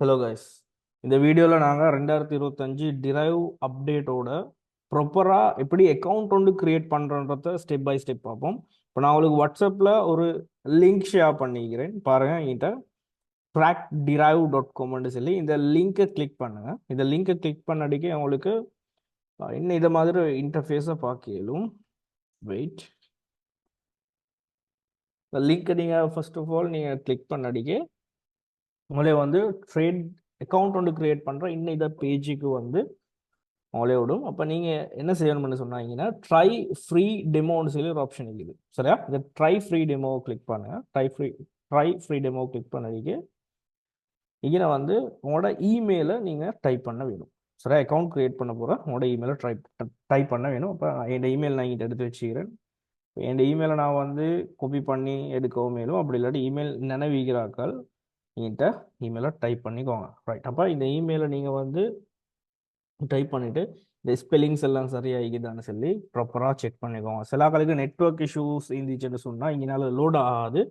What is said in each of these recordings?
Hello guys இந்த வீடியோவில் நாங்கள் ரெண்டாயிரத்தி இருபத்தஞ்சு டிரைவ் அப்டேட்டோட ப்ராப்பராக எப்படி அக்கௌண்ட் ஒன்று கிரியேட் பண்ணுறன்றத ஸ்டெப் பை ஸ்டெப் பார்ப்போம். இப்போ நான் உங்களுக்கு வாட்ஸ்அப்பில் ஒரு லிங்க் ஷேர் பண்ணிக்கிறேன். பாருங்கள் என்கிட்ட ட்ராக் டிரைவ் டாட் காம்னு சொல்லி இந்த லிங்கை கிளிக் பண்ணுங்கள் இந்த லிங்க்கை கிளிக் பண்ணடிக்கே உங்களுக்கு இன்னும் இதை மாதிரி இன்டர்ஃபேஸை பார்க்க இயலும். வெயிட் இந்த லிங்க்கை நீங்கள் ஃபர்ஸ்ட் ஆஃப் ஆல் நீங்கள் கிளிக் பண்ணடிக்கே உங்களே வந்து ட்ரேட் அக்கௌண்ட் ஒன்று கிரியேட் பண்ணுற இன்னும் இதை பேஜுக்கு வந்து உங்களே விடும். அப்போ நீங்கள் என்ன செய்யணும்னு சொன்னாங்கன்னா ட்ரை ஃப்ரீ டெமோன்னு சொல்லி ஒரு ஆப்ஷன் இருக்குது. சரியா? இந்த ட்ரை ஃப்ரீ டெமோ கிளிக் பண்ணுங்கள் try free try free demo click பண்ணதுக்கு இங்கே வந்து உங்களோட இமெயிலை நீங்கள் டைப் பண்ண வேணும். சரியா? அக்கௌண்ட் க்ரியேட் பண்ண போகிறேன் உங்களோட இமெயிலை ட்ரை டைப் பண்ண வேணும். அப்போ என் இமெயில் நான் இங்கே எடுத்து வச்சுக்கிறேன். என் இமெயிலை நான் வந்து காப்பி பண்ணி எடுக்கவும் மேலும். அப்படி இல்லாட்டி இமெயில் நினைவிக்கிறாக்கள் என்கிட்ட இமெயிலை டைப் பண்ணிக்கோங்க. ரைட் அப்போ இந்த இமெயிலை நீங்கள் வந்து டைப் பண்ணிவிட்டு இந்த ஸ்பெல்லிங்ஸ் எல்லாம் சரியாக இருக்குதான்னு சொல்லி ப்ராப்பராக செக் பண்ணிக்கோங்க. சில ஆக்களுக்கு நெட்ஒர்க் இஷ்யூஸ் இருந்துச்சுன்னு சொன்னால் இங்கனால லோட் ஆகாது.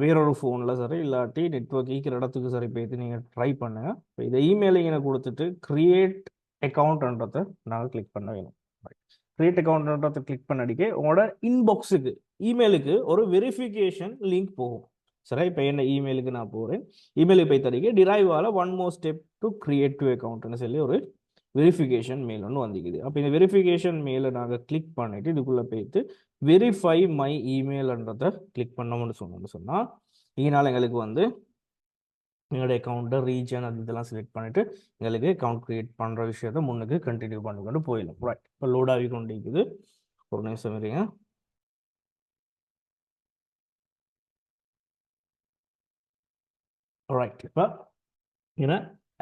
வேறொரு ஃபோனில் சரி இல்லாட்டி நெட்ஒர்க் ஈக்கிற இடத்துக்கு சரி போய்த்து நீங்கள் ட்ரை பண்ணுங்கள் இப்போ இதை இமெயில் இங்கே கொடுத்துட்டு க்ரியேட் அக்கௌண்ட்ன்றதை நாங்கள் கிளிக் பண்ண வேணும். க்ரியேட் அக்கௌண்ட்ன்றதை கிளிக் பண்ணடிக்க உங்களோட இன்பாக்ஸுக்கு இமெயிலுக்கு ஒரு வெரிஃபிகேஷன் லிங்க் போகும். சரி இப்போ என்ன இமெயிலுக்கு நான் போகிறேன் இமெயிலுக்கு போய் தடிக்க டிரைவால் one more step to create to அக்கௌண்ட்னு சொல்லி ஒரு வெரிஃபிகேஷன் மெயில் ஒன்று வந்துக்குது அப்போ இந்த வெரிஃபிகேஷன் மெயிலை நாங்கள் கிளிக் பண்ணிட்டு இதுக்குள்ளே போயிட்டு வெரிஃபை மை இமெயில்ன்றதை கிளிக் பண்ணோம்னு சொன்னோம்னு சொன்னால் இதனால் எங்களுக்கு வந்து எங்களுடைய அக்கௌண்ட்டை ரீஜன் அது இதெல்லாம் செலக்ட் பண்ணிவிட்டு எங்களுக்கு அக்கௌண்ட் கிரியேட் பண்ணுற விஷயத்த முன்னுக்கு கண்டினியூ பண்ணிக்கொண்டு கொண்டு ரைட் இப்போ லோட் ஆகி கொண்டு இருக்குது. ஒரு நிமிஷம் இருங்க. ரைட் இப்போ என்ன?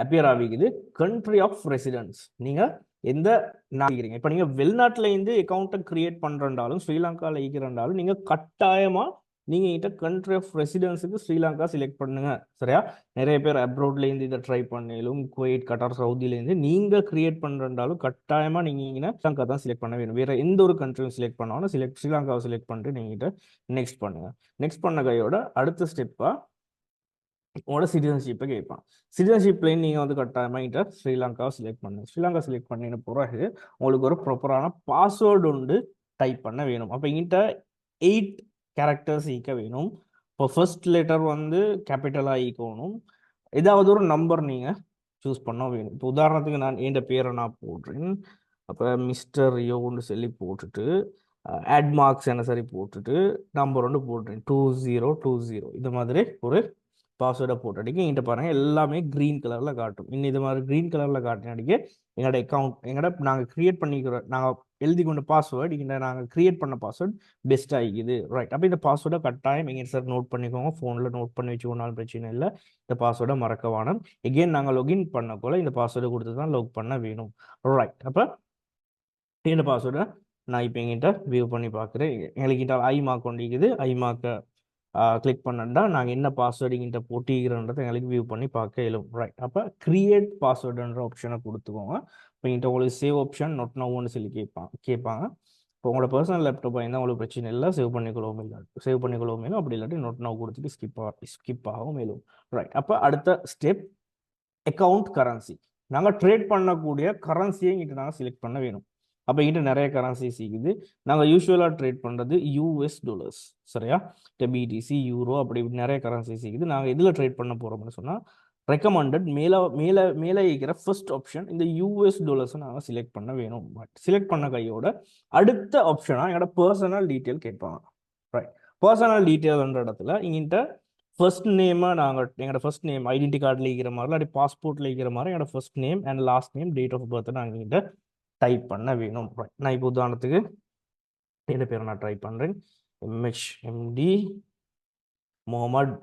அப்பியர் ஆகிக்குது. கண்ட்ரி ஆஃப் ரெசிடென்ஸ் நீங்கள் எந்த நாடுகிறீங்க இப்போ நீங்கள் வெளிநாட்டிலேருந்து அக்கௌண்ட்டை கிரியேட் பண்ணுறண்டாலும் ஸ்ரீலங்காவில் ஈக்கிறண்டாலும் நீங்கள் கட்டாயமாக நீங்கள் கிட்ட கண்ட்ரி ஆஃப் ரெசிடென்ஸுக்கு ஸ்ரீலங்கா செலக்ட் பண்ணுங்க. சரியா? நிறைய பேர் அப்ரோட்லேருந்து இதை ட்ரை பண்ணிலும் குவைட் கட்டார் சவுதியிலேருந்து நீங்கள் கிரியேட் பண்ணுறண்டாலும் கட்டாயமாக நீங்கள் இங்கே ஸ்ரீலங்கா தான் செலக்ட் பண்ண வேணும். வேறு எந்த ஒரு கண்ட்ரியும் செலக்ட் பண்ணாலும் செலக்ட் ஸ்ரீலங்காவை செலக்ட் பண்ணிட்டு நீங்கள் கிட்ட நெக்ஸ்ட் பண்ணுங்கள் நெக்ஸ்ட் பண்ண கையோட அடுத்த ஸ்டெப்பாக உங்களோட சிட்டிசன்ஷிப்பை கேட்பான். சிட்டிசன்ஷிப்லேயும் நீங்கள் வந்து கட்டாயமாக ஸ்ரீலங்காவை செலக்ட் பண்ணுங்க ஸ்ரீலங்கா செலக்ட் பண்ணின பிறகு உங்களுக்கு ஒரு ப்ராப்பரான பாஸ்வேர்டு உண்டு டைப் பண்ண வேணும். அப்போ எங்கிட்ட எயிட் கேரக்டர்ஸ் ஈக்க வேணும். இப்போ ஃபர்ஸ்ட் லெட்டர் வந்து கேபிட்டலாக ஈக்கணும் ஏதாவது ஒரு நம்பர் நீங்கள் சூஸ் பண்ண வேணும். இப்போ உதாரணத்துக்கு நான் என் பேரை நான் போடுறேன். அப்போ மிஸ்டர் யோன்னு சொல்லி போட்டுட்டு ஆட் மார்க்ஸ் என்ன சரி போட்டுட்டு நம்பர் ஒன்று போடுறேன். டூ ஜீரோ டூ ஜீரோ இது மாதிரி ஒரு பாஸ்வேர்டை போட்டு அடிக்க என்கிட்ட பாருங்க எல்லாமே க்ரீன் கலரில் காட்டும். இன்னும் இது மாதிரி க்ரீன் கலரில் காட்டின அடிக்க எங்களோட அக்கௌண்ட் எங்களோட நாங்கள் க்ரியேட் பண்ணிக்கிற நாங்கள் எழுதி கொண்ட பாஸ்வேர்டு இங்கே நாங்கள் க்ரியேட் பண்ண பாஸ்வேர்டு பெஸ்ட் ஆகிக்குது. ரைட் அப்போ இந்த பாஸ்வேர்டை கட்டாயம் எங்கே சார் நோட் பண்ணிக்கோங்க. ஃபோனில் நோட் பண்ணி வச்சுக்கோனாலும் பிரச்சனை இல்லை. இந்த பாஸ்வேர்டை மறக்க வேணும். எகெயின் நாங்கள் லொகின் பண்ணக்குள்ள இந்த பாஸ்வேர்டை கொடுத்து தான் லாக் பண்ண வேணும். ரைட் அப்போ இந்த பாஸ்வேர்டை நான் இப்போ எங்கிட்ட வியூ பண்ணி பார்க்குறேன் எங்களுக்கு ஐ மார்க் கொண்டிருக்குது. ஐ மார்க்கை கிளிக் பண்ணா நாங்கள் என்ன பாஸ்வேர்டு இங்கிட்ட போட்டிக்கிறோன்றதை எங்களுக்கு வியூ பண்ணி பார்க்க இயலும் ரைட் அப்போ க்ரியேட் பாஸ்வேர்டுன்ற ஆப்ஷனை கொடுத்துக்கோங்க. இப்போ எங்கிட்ட உங்களுக்கு சேவ் ஆப்ஷன் நொட் நோன்னு சொல்லி கேட்பாங்க கேட்பாங்க. இப்போ உங்களோட பர்சனல் லேப்டாப் இருந்தால் உங்களுக்கு பிரச்சனை இல்லை சேவ் பண்ணிக்கொள்ளவும் இல்லை. சேவ் பண்ணிக்கொள்ளவும் மேலும் அப்படி இல்லாட்டி நோட் நோ கொடுத்துட்டு ஸ்கிப் ஸ்கிப் ஆகும் மேலும் ரைட் அப்போ அடுத்த ஸ்டெப் அக்கௌண்ட் கரன்சி நாங்கள் ட்ரேட் பண்ணக்கூடிய கரன்சியை இங்கிட்ட நாங்கள் செலக்ட் பண்ண வேணும். அப்போ எங்கிட்ட நிறைய கரன்சிஸ் இருக்குது. நாங்கள் யூஸ்வலாக ட்ரேட் பண்ணுறது யூஎஸ் டாலர்ஸ் சரியா? பிடிசி யூரோ அப்படி இப்படி நிறைய கரன்சிஸ் இருக்குது. நாங்கள் எதில் ட்ரேட் பண்ண போகிறோம்னு சொன்னால் ரெக்கமெண்டட் மேலே மேலே மேலே இருக்கிற ஃபர்ஸ்ட் ஆப்ஷன் இந்த யூஎஸ் டாலர்ஸை நாங்கள் செலக்ட் பண்ண வேணும். பட் செலக்ட் பண்ண கையோட அடுத்த ஆப்ஷனாக என்னோட பர்சனல் டீட்டெயில் கேட்பாங்க. ரைட் பர்சனல் டீட்டெயில்ன்ற இடத்துல இங்கிட்ட ஃபர்ஸ்ட் நேமாக நாங்கள் எங்களோட ஃபர்ஸ்ட் நேம் ஐடென்டி கார்டில் இருக்கிற மாதிரி இல்லாட்டி பாஸ்போர்ட்டில் இருக்கிற மாதிரி என்னோட first name and last name date of birth நாங்கள் கிட்ட டைப் பண்ண வேணும். நான் இப்போ உதாரணத்துக்கு என்ன பேர் நான் ட்ரை பண்ணுறேன் எம்ஹெச் எம்டி முகமட்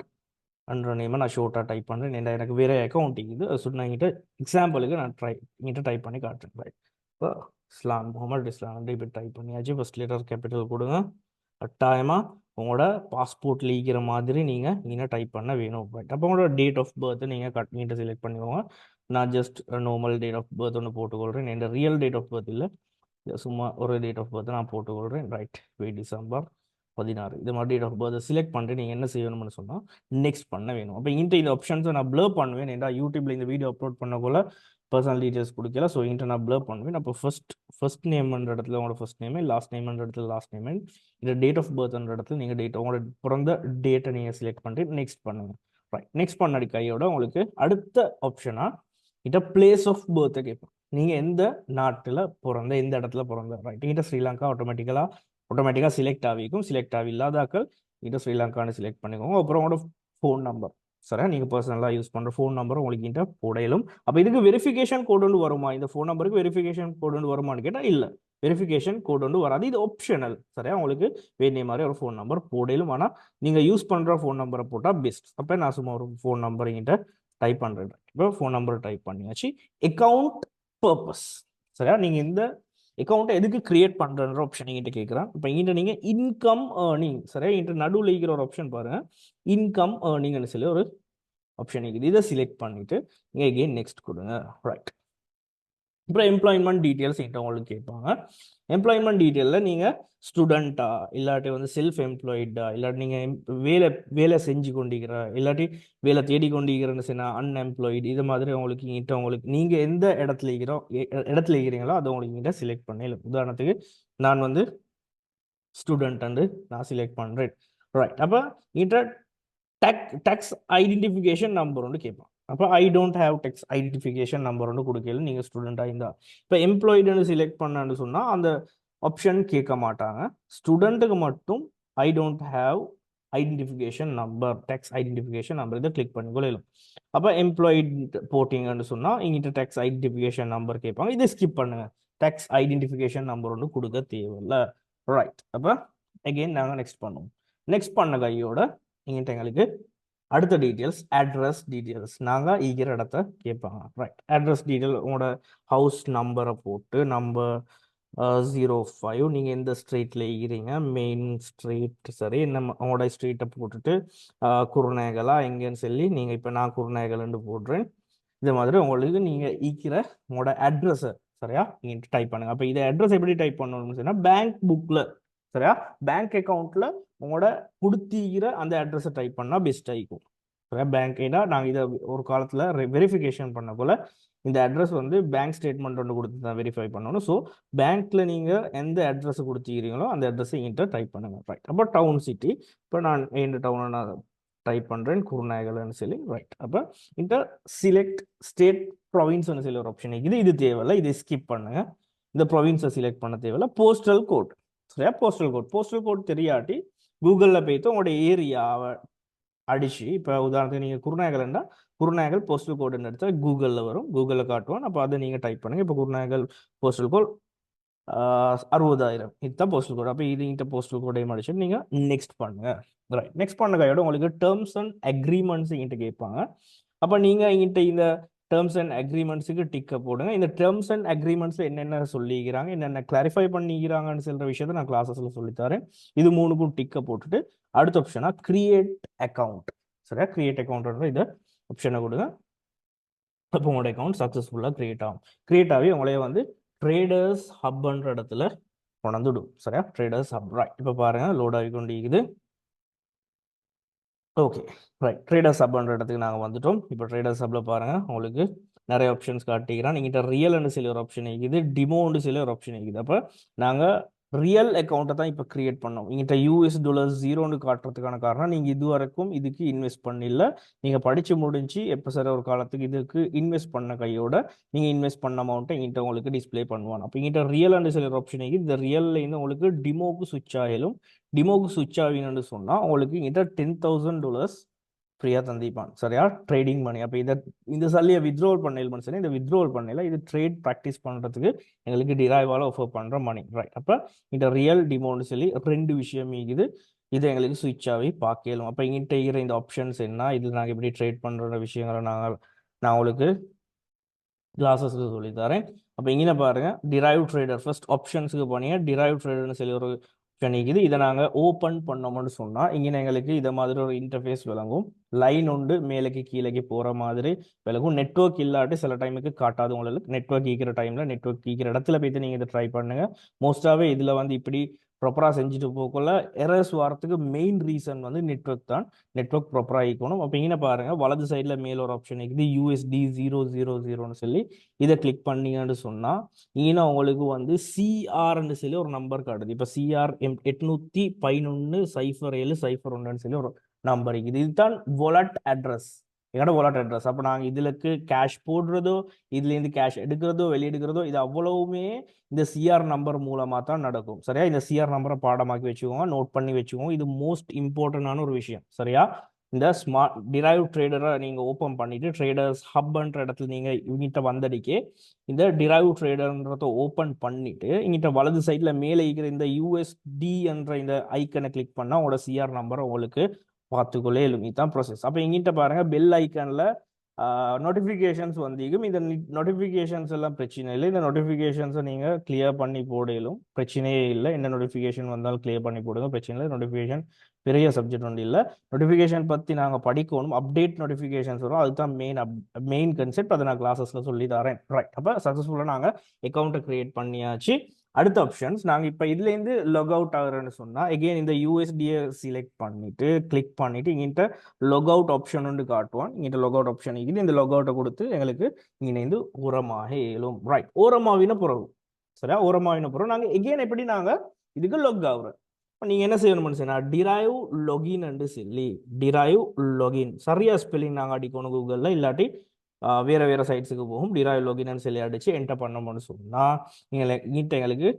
என்ற நேமை நான் ஷோர்ட்டாக டைப் பண்ணுறேன் ஏன்னா எனக்கு வேறு அக்கௌண்ட் இருக்குது. அது சொல்லி நான் என்கிட்ட எக்ஸாம்பிளுக்கு நான் ட்ரை என்கிட்ட டைப் பண்ணி காட்டுறேன். ரைட் இப்போ இஸ்லாம் முகமது இஸ்லாம் வந்து இப்போ டைப் பண்ணியாச்சு. ஃபஸ்ட் லெட்டர் கேபிட்டல் கொடுங்க. கட்டாயமாக உங்களோட பாஸ்போர்ட் லீக்கிற மாதிரி நீங்கள் இங்கே டைப் பண்ண வேணும். பட் அப்போ உங்களோட டேட் ஆஃப் பர்த் நீங்கள் கட் நீட்டை செலக்ட் பண்ணிக்கோங்க. நான் just normal date of birth ஒன்று போட்டுக்கொள்கிறேன் என் ரியல் டேட் ஆஃப் பர்த் இல்லை. சும்மா ஒரு டேட் ஆஃப் பர்த் நான் போட்டுக்கொள்கிறேன் ரைட் வெயிட் டிசம்பர் பதினாறு. இது மாதிரி டேட் ஆஃப் பர்த் செலக்ட் பண்ணிட்டு நீங்கள் என்ன செய்யணும்னு சொன்னால் நெக்ஸ்ட் பண்ண வேணும். அப்போ இந்த இந்த ஆப்ஷன்ஸை நான் ப்ளர் பண்ணுவேன். ஏன்னா யூடியூப்ல இந்த வீடியோ அப்லோட் பண்ணக்குள்ள பர்சனல் டீட்டெயில்ஸ் கொடுக்கல ஸோ இன்ட்டு நான் ப்ளர் பண்ணுவேன். அப்போ ஃபர்ஸ்ட் ஃபர்ஸ்ட் நேம்ன்ற இடத்துல உங்களோட ஃபர்ஸ்ட் நேம் லாஸ்ட் நேம்ன்ற இடத்துல லாஸ்ட் நேம் இந்த டேட் ஆஃப் பர்த்ன்ற இடத்துல நீங்கள் டேட் உங்களோட பிறந்த டேட்டை நீங்கள் செலக்ட் பண்ணிட்டு நெக்ஸ்ட் பண்ணுங்க. ரைட் நெக்ஸ்ட் பண்ணடி கையோட உங்களுக்கு அடுத்த ஆப்ஷனாக இட்ட பிளேஸ் ஆஃப் பர்த்தை கேட்போம் நீங்கள் எந்த நாட்டில் பிறந்த எந்த இடத்துல பிறந்த? ரைட் இங்கிட்ட ஸ்ரீலங்கா ஆட்டோமேட்டிக்கலாக ஆட்டோமேட்டிக்காக செலக்ட் ஆகிக்கும் செலக்ட் ஆகி இல்லாதாக்கள் இங்கிட்ட ஸ்ரீலங்கான்னு செலக்ட் பண்ணிக்கோங்க. அப்புறம் உங்களோட ஃபோன் நம்பர் சரியா நீங்கள் பர்சனலாக யூஸ் பண்ணுற ஃபோன் நம்பர் உங்களுக்கு கிட்ட போடையிலும். அப்போ இதுக்கு வெரிஃபிகேஷன் கோடு ஒன்று வருமா? இந்த ஃபோன் நம்பருக்கு வெரிஃபிகேஷன் கோடு ஒன்று வருமான்னு கேட்டால் இல்லை. வெரிஃபிகேஷன் கோடு ஒன்று வராது. இது ஆப்ஷனல் சரியா? உங்களுக்கு வேண்டிய மாதிரி ஒரு ஃபோன் நம்பர் போடையிலும். ஆனால் நீங்கள் யூஸ் பண்ணுற ஃபோன் நம்பரை போட்டால் பெஸ்ட் அப்போ நான் சும்மா ஒரு ஃபோன் நம்பர் என்கிட்ட டைப் பண்ணுறேன் இப்போ ஃபோன் நம்பர் டைப் பண்ணியாச்சு. அக்கவுண்ட் பர்பஸ் சரியா? நீங்கள் இந்த அக்கௌண்ட்டை எதுக்கு கிரியேட் பண்ணுறன்ற ஆப்ஷன் எங்கிட்ட கேட்குறேன் இப்போ எங்கிட்ட நீங்கள் இன்கம் ஏர்னிங் சரியா? என்கிட்ட நடுவில் இருக்கிற ஒரு ஆப்ஷன் பாருங்க. இன்கம் ஏர்னிங்னு சொல்லி ஒரு ஆப்ஷன் இருக்குது. இதை செலக்ட் பண்ணிட்டு இங்கே எகெயின் நெக்ஸ்ட் கொடுங்க. ரைட் அப்புறம் எம்ப்ளாய்மெண்ட் டீட்டெயில்ஸ் என்கிட்ட உங்களுக்கு கேட்பாங்க. எம்ப்ளாய்மெண்ட் டீட்டெயிலில் நீங்கள் ஸ்டூடெண்ட்டா இல்லாட்டி வந்து செல்ஃப் எம்ப்ளாய்டா இல்லாட்டி நீங்கள் வேலை வேலை செஞ்சு கொண்டிருக்கிற இல்லாட்டி வேலை தேடி கொண்டிருக்கிறேன்னு சொன்னால் அன்எம்ப்ளாய்டு இது மாதிரி உங்களுக்கு இங்கிட்ட உங்களுக்கு நீங்கள் எந்த இடத்துல இருக்கிறோம் எ- இடத்துல இருக்கிறீங்களோ அதை உங்களுக்கு எங்கிட்ட செலக்ட் பண்ணல உதாரணத்துக்கு நான் வந்து ஸ்டூடெண்ட் வந்து நான் செலக்ட் பண்ணுறேன் ரைட் அப்போ என்கிட்ட டேக் டேக்ஸ் ஐடென்டிஃபிகேஷன் நம்பர் ஒன்று கேட்பான். அப்போ I don't have tax identification number ஒன்று கொடுக்கல. நீங்கள் ஸ்டூடெண்ட்டாக இருந்தால் இப்போ எம்ப்ளாய்டுன்னு செலக்ட் பண்ணான்னு சொன்னால் அந்த ஆப்ஷன் கேட்க மாட்டாங்க. ஸ்டூடெண்ட்டுக்கு மட்டும் I don't have identification number tax identification number இதை கிளிக் பண்ணிக்கொள்ளும் அப்போ எம்ப்ளாய்டு போட்டிங்கன்னு சொன்னால் இங்கிட்ட டேக்ஸ் ஐடென்டிஃபிகேஷன் நம்பர் கேட்பாங்க. இதை ஸ்கிப் பண்ணுங்க. டேக்ஸ் ஐடென்டிஃபிகேஷன் நம்பர் ஒன்று கொடுக்க தேவையில்ல. ரைட் அப்போ அகெயின் நாங்கள் நெக்ஸ்ட் பண்ணுவோம். நெக்ஸ்ட் பண்ண கையோட இங்கிட்ட எங்களுக்கு அடுத்த டீட்டெயில்ஸ் அட்ரஸ் டீட்டெயில்ஸ் நாங்கள் ஈகிற இடத்த கேட்பாங்க. ரைட் அட்ரஸ் டீட்டெயில் உங்களோட ஹவுஸ் நம்பரை போட்டு நம்பர் ஜீரோ ஃபைவ் நீங்கள் எந்த ஸ்ட்ரீட்டில் இருக்கிறீங்க மெயின் ஸ்ட்ரீட் சரி நம்ம உங்களோட ஸ்ட்ரீட்டை போட்டுட்டு குருநேகலா எங்கேன்னு சொல்லி நீங்கள் இப்போ நான் குருநேகலன்னு போடுறேன். இது மாதிரி உங்களுக்கு நீங்கள் ஈக்கிற உங்களோட அட்ரஸை சரியா நீங்கள் டைப் பண்ணுங்கள் அப்போ இதை அட்ரஸ் எப்படி டைப் பண்ணணும்னு சொன்னால் பேங்க் புக்கில் சரியா? பேங்க் அக்கௌண்ட்டில் உங்களோட கொடுத்திக்கிற அந்த அட்ரஸை டைப் பண்ணால் பெஸ்ட் ஆகிக்கும் சரியா? பேங்க் ஏன்னா நாங்கள் இதை ஒரு காலத்தில் வெரிஃபிகேஷன் பண்ண போல இந்த அட்ரஸ் வந்து பேங்க் ஸ்டேட்மெண்ட் ஒன்று கொடுத்து தான் வெரிஃபை பண்ணணும். ஸோ பேங்க்கில் நீங்கள் எந்த அட்ரஸ் கொடுத்துக்கிறீங்களோ அந்த அட்ரஸை என்கிட்ட டைப் பண்ணுங்க. ரைட் அப்போ டவுன் சிட்டி இப்போ நான் எந்த டவுனை நான் டைப் பண்ணுறேன் குருநாயகல்னு சொல்லி. ரைட் அப்போ இந்த சிலெக்ட் ஸ்டேட் ப்ரொவின்ஸ்னு சொல்லி ஒரு ஆப்ஷன் இருக்குது இது தேவையில்ல. இதை ஸ்கிப் பண்ணுங்க. இந்த ப்ரொவின்ஸை செலக்ட் பண்ண தேவையில்ல. போஸ்டல் கோட் சரியா போஸ்டல் கோட் போஸ்டல் கோட் தெரியாட்டி கூகுளில் போய்த்து உங்களோட ஏரியாவை அடிச்சு இப்போ உதாரணத்துக்கு நீங்கள் குருநாயகல்னா குருநாயகல் போஸ்டல் கோடுன்னு எடுத்தா கூகுளில் வரும். கூகுளில் காட்டுவோம் அப்போ அதை நீங்கள் டைப் பண்ணுங்கள் இப்போ குருநாயகல் போஸ்டல் கோட் அறுபதாயிரம். இதுதான் போஸ்டல் கோட் அப்போ இது இந்த போஸ்டல் கோடையும் அடிச்சு நீங்கள் நெக்ஸ்ட் பண்ணுங்கள் ரைட் நெக்ஸ்ட் பண்ண கையோட உங்களுக்கு டேர்ம்ஸ் அண்ட் அக்ரிமெண்ட்ஸ் என்கிட்ட கேட்பாங்க. அப்போ நீங்கள் என்கிட்ட இந்த டேர்ம்ஸ் அண்ட் அக்ரிமெண்ட்ஸுக்கு டிக்கை போடுங்க. இந்த டேர்ம்ஸ் அண்ட் அக்ரிமெண்ட்ஸில் என்னென்ன சொல்லிக்கிறாங்க என்னென்ன கிளாரிஃபை பண்ணிக்கிறாங்கன்னு சொல்கிற விஷயத்த நான் கிளாஸஸில் சொல்லித்தரேன். இது மூணுக்கும் டிக்கை போட்டுட்டு அடுத்த ஆப்ஷனாக கிரியேட் அக்கவுண்ட் சரியா? கிரியேட் அக்கௌண்ட்ன்ற இதை ஆப்ஷனை கொடுங்க. அப்போ உங்களோட அக்கௌண்ட் சக்ஸஸ்ஃபுல்லாக கிரியேட் ஆகும். கிரியேட் ஆகி உங்களைய வந்து ட்ரேடர்ஸ் ஹப்ன்ற இடத்துல கொண்டாந்து விடும் சரியா? ட்ரேடர்ஸ் ஹப் ரைட் இப்போ பாருங்கள் லோட் ஆகி கொண்டிருக்குது ஓகே ரைட் ட்ரேடர் சப்ன்ற இடத்துக்கு நாங்கள் வந்துட்டோம். இப்போ ட்ரேடர் சப்பில் பாருங்கள் உங்களுக்கு நிறைய ஆப்ஷன்ஸ் காட்டிக்கிறான். நீங்கிட்ட ரியல்னு சில ஒரு ஆப்ஷன் இருக்குது டிமோன்னு சில ஒரு ஆப்ஷன் இருக்குது. அப்போ நாங்கள் ரியல் அக்கௌண்ட்டை தான் இப்போ கிரியேட் பண்ணோம். எங்கிட்ட யூஎஸ் டாலர் ஜீரோன்னு காட்டுறதுக்கான காரணம் நீங்கள் இது வரைக்கும் இதுக்கு இன்வெஸ்ட் பண்ணல நீங்கள் படித்து முடிஞ்சு எப்போ சார் ஒரு காலத்துக்கு இதுக்கு இன்வெஸ்ட் பண்ண கையோட நீங்கள் இன்வெஸ்ட் பண்ண அமௌண்ட்டை எங்கிட்ட உங்களுக்கு டிஸ்ப்ளே பண்ணுவான். அப்போ எங்கிட்ட ரியல் அண்ட் ஒரு ஆப்ஷன் இருக்குது. இந்த ரியல்லேருந்து உங்களுக்கு டிமோக்கு சுவிட்ச் ஆகிலும் டிமோக்கு சுவிட்ச் ஆகணும்னு சொன்னால் உங்களுக்கு இதை டென் தௌசண்ட் டாலர்ஸ் ஃப்ரீயாக தந்திப்பான். சரியா? ட்ரேடிங் பண்ணி அப்போ இதை இந்த சல்லியை வித்ட்ரோல் பண்ணல சரி இந்த வித்ட்ரோல் பண்ணல இது ட்ரேட் ப்ராக்டிஸ் பண்ணுறதுக்கு எங்களுக்கு டிரைவால் ஆஃபர் பண்ணுற மணி ரைட் அப்போ இந்த ரியல் டிமோன்னு சொல்லி ரெண்டு விஷயம் இருக்குது. இது எங்களுக்கு சுவிட்ச் ஆகி பார்க்கலாம் அப்போ எங்கிட்ட இருக்கிற இந்த ஆப்ஷன்ஸ் என்ன இதில் நாங்கள் எப்படி ட்ரேட் பண்ணுற விஷயங்களை நாங்கள் நான் உங்களுக்கு கிளாஸஸ்க்கு சொல்லி தரேன். அப்போ இங்கே பாருங்கள் டிரைவ் ட்ரேடர் ஃபர்ஸ்ட் ஆப்ஷன்ஸுக்கு போனீங்க. டிரைவ் ட்ரேடர்னு சொல்லி ஒரு கணிக்குது. இதை நாங்கள் ஓப்பன் பண்ணோம்னு சொன்னால் இங்கே எங்களுக்கு இதை மாதிரி ஒரு இன்டர்ஃபேஸ் விளங்கும். லைன் உண்டு மேலேக்கு கீழேக்கு போகிற மாதிரி விளங்கும். நெட்ஒர்க் இல்லாட்டி சில டைமுக்கு காட்டாது உங்களுக்கு. நெட்ஒர்க் ஈக்கிற டைமில் நெட்ஒர்க் ஈக்கிற இடத்துல போய்த்து நீங்கள் இதை ட்ரை பண்ணுங்கள் மோஸ்ட்டாகவே இதில் வந்து இப்படி ப்ராப்பராக செஞ்சுட்டு போகக்குள்ள எரர்ஸ் வரத்துக்கு மெயின் ரீசன் வந்து நெட்ஒர்க் தான். நெட்ஒர்க் ப்ராப்பராக இருக்கணும் அப்போ இங்கே பாருங்கள் வலது சைடில் மேல் ஒரு ஆப்ஷன் இருக்குது. யூஎஸ்டி ஜீரோ ஜீரோ ஜீரோன்னு சொல்லி இதை கிளிக் பண்ணீங்கன்னு சொன்னால் இங்கே உங்களுக்கு வந்து சிஆர்னு சொல்லி ஒரு நம்பர் காட்டுது. இப்போ சிஆர் எம் எட்நூற்றி பதினொன்று சைஃபர் ஏழு சைஃபர் ஒன்றுன்னு சொல்லி ஒரு நம்பர் இருக்குது. இதுதான் வொலட் அட்ரஸ் எங்களோட ஓலாட் அட்ரஸ். அப்போ நாங்கள் இதுலக்கு கேஷ் போடுறதோ இதுலேருந்து கேஷ் எடுக்கிறதோ வெளியெடுக்கிறதோ இது அவ்வளவுமே இந்த சிஆர் நம்பர் மூலமாக தான் நடக்கும். சரியா? இந்த சிஆர் நம்பரை பாடமாக்கி வச்சுக்கோங்க நோட் பண்ணி வச்சுக்கோங்க. இது மோஸ்ட் இம்பார்ட்டண்டான ஒரு விஷயம். சரியா? இந்த ஸ்மார்ட் டிரைவ் ட்ரேடரை நீங்கள் ஓப்பன் பண்ணிட்டு ட்ரேடர்ஸ் ஹப்ன்ற இடத்துல நீங்கள் இவங்கிட்ட வந்தடிக்கு இந்த டிரைவ் ட்ரேடர்ன்றத ஓப்பன் பண்ணிட்டு இங்கிட்ட வலது சைடில் மேலே இருக்கிற இந்த யூஎஸ்டி என்ற இந்த ஐக்கனை கிளிக் பண்ணால் உங்களோட சிஆர் நம்பரை உங்களுக்கு பார்த்துக்கொள்ளே எழுமி தான் ப்ராசஸ் அப்போ எங்கிட்ட பாருங்க பெல் ஐக்கனில் நோட்டிஃபிகேஷன்ஸ் வந்தீங்க. இந்த நோட்டிஃபிகேஷன்ஸ் எல்லாம் பிரச்சனை இல்லை. இந்த நோட்டிஃபிகேஷன்ஸை நீங்கள் கிளியர் பண்ணி போடலும். பிரச்சனையே இல்லை. என்ன நோட்டிஃபிகேஷன் வந்தாலும் கிளியர் பண்ணி போடுங்க. பிரச்சனை இல்லை. நோட்டிஃபிகேஷன் பெரிய சப்ஜெக்ட் ஒன்றும் இல்லை. நோட்டிஃபிகேஷன் பற்றி நாங்கள் படிக்கணும். அப்டேட் நோட்டிஃபிகேஷன்ஸ் வரும். அதுதான் மெயின் அப் மெயின் கன்செப்ட் அதை நான் கிளாஸஸில் சொல்லி தரேன். ரைட் அப்போ சக்ஸஸ்ஃபுல்லாக நாங்கள் அக்கௌண்ட்டை க்ரியேட் பண்ணியாச்சு. அடுத்த ஆப்ஷன்ஸ் நாங்கள் இப்போ இதுலேருந்து லொக் அவுட் ஆகுறேன்னு சொன்னால் எகெயின் இந்த யூஎஸ்டியை செலக்ட் பண்ணிவிட்டு கிளிக் பண்ணிவிட்டு இங்கிட்ட லொக் அவுட் ஆப்ஷன் ஒன்று காட்டுவான். இங்கிட்ட லொக் அவுட் ஆப்ஷன் இருக்குது. இந்த லொக் அவுட்டை கொடுத்து எங்களுக்கு இங்கிருந்து ஓரமாக இயலும் ரைட் ஓரமாவின பிறகு. சரியா? ஓரமாவின பிறகு. நாங்கள் எகெயின் எப்படி நாங்கள் இதுக்கு லொக் ஆகுறோம் நீங்கள் என்ன செய்யணும்னு சொன்னால் டிரைவ் லொகின் என்று சொல்லி டிரைவ் லொகின் சரியா ஸ்பெல்லிங் நாங்கள் அடிக்கணும் கூகுளில். இல்லாட்டி வேற வேற சைட்ஸுக்கு போகும். டிராய் லொகின்னு சொல்லி அடிச்சு என்டர் பண்ணோம்னு சொன்னால் நீங்கள் நீட்ட எங்களுக்கு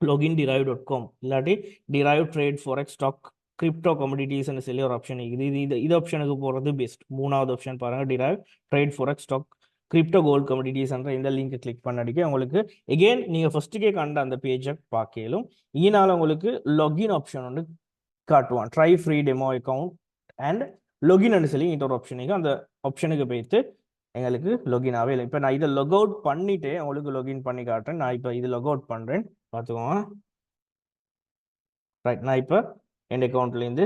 லொகின் டிரைவ் டாட் காம் இல்லாட்டி Deriv trade forex stock crypto கமோடிட்டிஸ்னு சொல்லி ஒரு ஆப்ஷன் இது இது இது இது ஆப்ஷனுக்கு போகிறது பெஸ்ட் மூணாவது ஆப்ஷன் பாருங்க Deriv trade forex stock crypto gold கமோடிட்டிஸ்ன்ற இந்த லிங்கை கிளிக் பண்ணடிக்க உங்களுக்கு எகெயின் நீங்கள் ஃபர்ஸ்ட்டுக்கே கண்ட அந்த பேஜை பார்க்கலும். இதனால் உங்களுக்கு லாகின் ஆப்ஷன் ஒன்று காட்டுவான். Try free demo account and லொகின்னு சொல்லி இந்த ஒரு ஆப்ஷனுக்கு அந்த ஆப்ஷனுக்கு போயிட்டு எங்களுக்கு லொகின் ஆகவே இல்லை. இப்போ நான் இதை லொக் அவுட் பண்ணிட்டு உங்களுக்கு லொகின் பண்ணி காட்டுறேன். நான் இப்போ இது லொக் அவுட் பண்ணுறேன் பார்த்துக்கோங்க. ரைட் நான் இப்போ என் அக்கௌண்ட்லேருந்து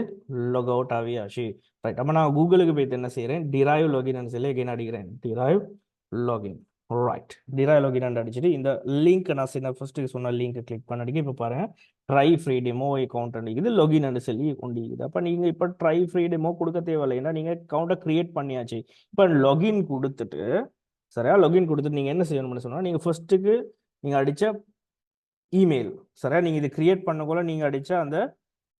லொக் அவுட் ஆகியாச்சு. ரைட் அப்போ நான் கூகுளுக்கு போயிட்டு என்ன செய்கிறேன் டிரைவ் லொகின்னு சொல்லி எகைன் அடிக்கிறேன். டிரைவ் லாகின் ரைட் டிரா லாகின் அடிச்சுட்டு இந்த லிங்க் நான் சின்ன ஃபர்ஸ்ட்டு சொன்ன லிங்க் கிளிக் பண்ணடிக்க இப்போ பாருங்க. ட்ரை ஃப்ரீ டெமோ அக்கௌண்ட் அடிக்குது லாகின் சொல்லி கொண்டிருக்குது. அப்போ நீங்கள் இப்போ ட்ரை ஃப்ரீ டெமோ கொடுக்க தேவையில்லை ஏன்னா நீங்கள் அக்கௌண்ட்டை கிரியேட் பண்ணியாச்சு. இப்போ லாகின் கொடுத்துட்டு சரியா? லாகின் கொடுத்துட்டு நீங்கள் என்ன செய்யணும்னு சொன்னால் நீங்கள் ஃபர்ஸ்ட்டுக்கு நீங்கள் அடித்த இமெயில் சரியா? நீங்கள் இது கிரியேட் பண்ணக்குள்ள நீங்கள் அடித்த அந்த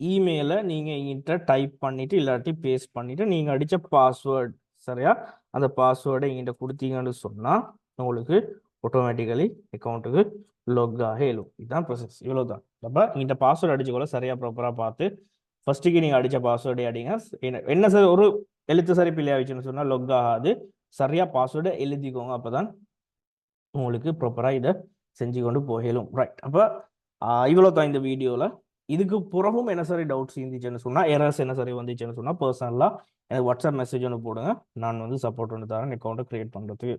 இமெயிலை நீங்கள் எங்கிட்ட டைப் பண்ணிவிட்டு இல்லாட்டி பேஸ்ட் பண்ணிவிட்டு நீங்கள் அடித்த பாஸ்வேர்ட் சரியா? அந்த பாஸ்வேர்டை எங்கிட்ட கொடுத்தீங்கன்னு சொன்னால் உங்களுக்கு ஆட்டோமேட்டிக்கலி அக்கௌண்ட்டுக்கு லொக் ஆக எழும். இதுதான் ப்ரொசஸ் இவ்வளோ தான் அப்போ இந்த பாஸ்வேர்டு அடிச்சுக்கொள்ள சரியாக ப்ராப்பராக பார்த்து ஃபர்ஸ்ட்டுக்கு நீங்கள் அடித்த பாஸ்வேர்டை அடிங்க. என்ன என்ன சார் ஒரு எழுத்து சரி பிள்ளையாச்சுன்னு சொன்னால் லொக் ஆகாது. சரியாக பாஸ்வேர்டை எழுதிக்கோங்க. அப்போ தான் உங்களுக்கு ப்ராப்பராக இதை செஞ்சு கொண்டு போகலும் ரைட் அப்போ இவ்வளோ தான் இந்த வீடியோவில் இதுக்கு புறமும் என்ன சரி டவுட்ஸ் இருந்துச்சுன்னு சொன்னால் எரர்ஸ் என்ன சரி வந்துச்சுன்னு சொன்னால் பர்சனலாக எனக்கு வாட்ஸ்அப் மெசேஜ் ஒன்று போடுங்க. நான் வந்து சப்போர்ட் ஒன்று தரேன் அக்கௌண்ட்டை க்ரியேட் பண்ணுறதுக்கு